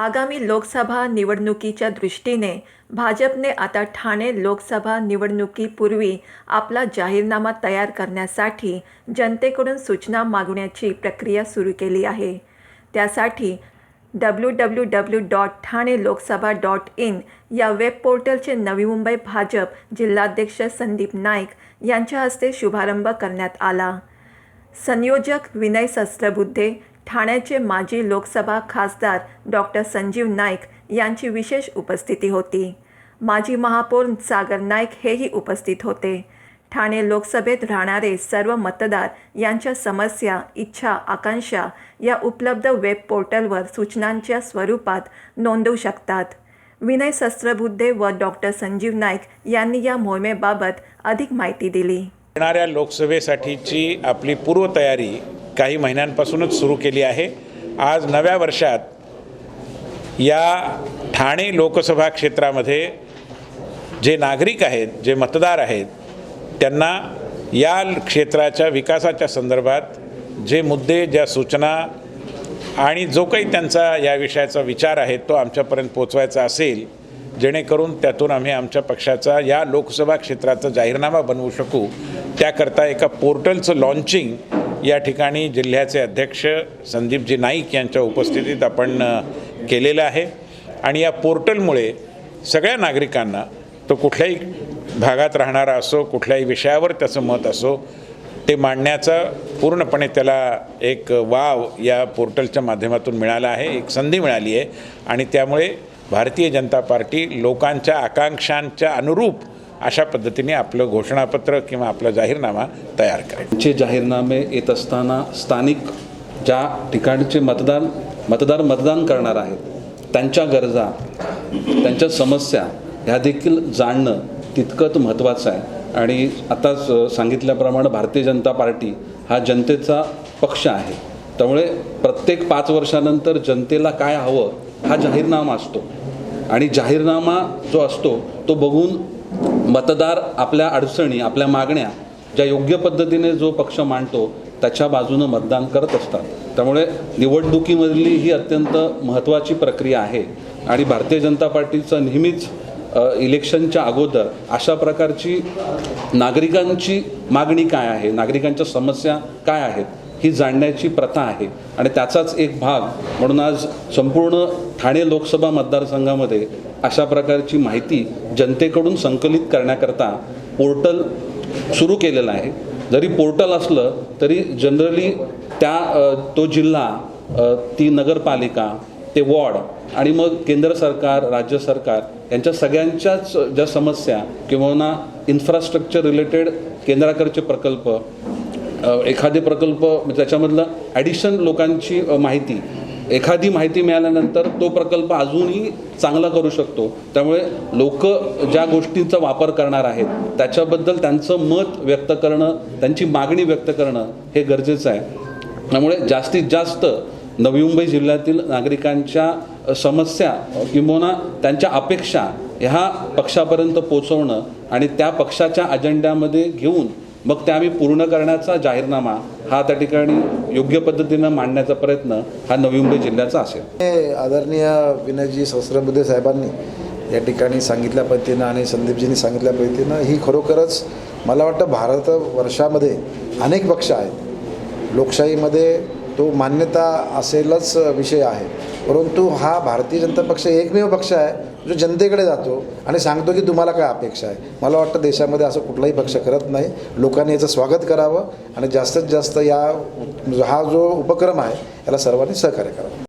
आगामी लोकसभा निवडणुकीच्या दृष्टीने भाजपने आता ठाणे लोकसभा निवडणुकीपूर्वी आपला जाहीरनामा तयार करण्यासाठी जनतेकडून सूचना मागण्याची प्रक्रिया सुरू केली आहे. त्यासाठी W W W dot Thane Loksabha dot in या वेब पोर्टलचे नवी मुंबई भाजप जिल्हाध्यक्ष संदीप नाईक यांच्या हस्ते शुभारंभ करण्यात आला. संयोजक विनय सस्त्रबुद्धे ठाण्याचे माजी लोकसभा खासदार डॉक्टर संजीव नाईक यांची विशेष उपस्थिती होती. माजी महापौर सागर नाईक हेही उपस्थित होते. ठाणे लोकसभेत राहणारे सर्व मतदार यांच्या समस्या इच्छा आकांक्षा या उपलब्ध वेब पोर्टलवर सूचनांच्या स्वरूपात नोंदवू शकतात. विनय सस्त्रबुद्धे व डॉक्टर संजीव नाईक यांनी या मोहिमेबाबत अधिक माहिती दिली. येणाऱ्या लोकसभेसाठीची आपली पूर्वतयारी काही महिन्यांपासूनच सुरू केली आहे. आज नव्या वर्षात या ठाणे लोकसभा क्षेत्रामध्ये जे नागरिक आहेत जे मतदार आहेत त्यांना या क्षेत्राच्या विकासाच्या संदर्भात जे मुद्दे ज्या सूचना आणि जो काही त्यांचा या विषयाचा विचार आहे तो आमच्यापर्यंत पोचवायचा असेल जेणेकरून त्यातून आम्ही आमच्या पक्षाचा या लोकसभा क्षेत्राचा जाहीरनामा बनवू शकू. त्याकरता एका पोर्टलचं लॉन्चिंग या ठिकाणी जिल्ह्याचे अध्यक्ष संदीपजी नाईक यांच्या उपस्थितीत आपण केलेलं आहे. आणि या पोर्टलमुळे सगळ्या नागरिकांना तो कुठल्याही भागात राहणारा असो कुठल्याही विषयावर त्याचं मत असो ते मांडण्याचा पूर्णपणे त्याला एक वाव या पोर्टलच्या माध्यमातून मिळाला आहे एक संधी मिळाली आहे. आणि त्यामुळे भारतीय जनता पार्टी लोकांच्या आकांक्षांच्या अनुरूप अशा पद्धतीने आपलं घोषणापत्र किंवा आपला जाहीरनामा तयार करायचे जाहीरनामे येत असताना स्थानिक ज्या ठिकाणचे मतदान मतदार मतदान करणार आहेत त्यांच्या गरजा त्यांच्या समस्या ह्या देखील जाणणं तितकंच महत्त्वाचं आहे. आणि आताच सांगितल्याप्रमाणे भारतीय जनता पार्टी हा जनतेचा पक्ष आहे. त्यामुळे प्रत्येक पाच वर्षानंतर जनतेला काय हवं हा जाहीरनामा असतो. आणि जाहीरनामा जो असतो तो बघून मतदार आपल्या अडचणी आपल्या मागण्या ज्या योग्य पद्धतीने जो पक्ष मांडतो त्याच्या बाजूनं मतदान करत असतात. त्यामुळे निवडणुकीमधली ही अत्यंत महत्त्वाची प्रक्रिया आहे. आणि भारतीय जनता पार्टीचं नेहमीच इलेक्शनच्या अगोदर अशा प्रकारची नागरिकांची मागणी काय आहे नागरिकांच्या समस्या काय आहेत ही जाणण्याची प्रथा आहे. आणि त्याचाच एक भाग म्हणून आज संपूर्ण ठाणे लोकसभा मतदारसंघामध्ये अशा प्रकारची माहिती जनतेकडून संकलित करण्याकरता पोर्टल सुरू केलेलं आहे. जरी पोर्टल असलं तरी जनरली त्या तो जिल्हा ती नगरपालिका ते वॉर्ड आणि मग केंद्र सरकार राज्य सरकार यांच्या सगळ्यांच्याच ज्या समस्या किंवा ना इन्फ्रास्ट्रक्चर रिलेटेड केंद्राकडचे प्रकल्प एखादे प्रकल्प म्हणजे त्याच्यामधलं ॲडिशन लोकांची माहिती एखादी माहिती मिळाल्यानंतर तो प्रकल्प अजूनही चांगला करू शकतो. त्यामुळे लोक ज्या गोष्टींचा वापर करणार आहेत त्याच्याबद्दल त्यांचं मत व्यक्त करणं त्यांची मागणी व्यक्त करणं हे गरजेचं आहे. त्यामुळे जास्तीत जास्त नवी मुंबई जिल्ह्यातील नागरिकांच्या समस्या किंबहुना त्यांच्या अपेक्षा ह्या पक्षापर्यंत पोचवणं आणि त्या पक्षाच्या अजेंड्यामध्ये घेऊन मग त्या आम्ही पूर्ण करण्याचा जाहीरनामा हा त्या ठिकाणी योग्य पद्धतीनं मांडण्याचा प्रयत्न हा नवी मुंबई जिल्ह्याचा असेल. हे आदरणीय विनयजी सहस्रबुद्धे साहेबांनी या ठिकाणी सांगितल्या पद्धतीनं आणि संदीपजींनी सांगितल्या पद्धतीनं ही खरोखरच मला वाटतं भारतवर्षामध्ये अनेक पक्ष आहेत. लोकशाहीमध्ये तो मान्यता असेलच विषय आहे. परंतु हा भारतीय जनता पक्ष एकमेव पक्ष आहे जो जनतेकडे जातो आणि सांगतो की तुम्हाला काय अपेक्षा आहे. मला वाटतं देशामध्ये असं कुठलाही पक्ष करत नाही. लोकांनी याचं स्वागत करावं आणि जास्तीत जास्त या हा जो उपक्रम आहे याला सर्वांनी सहकार्य करावं.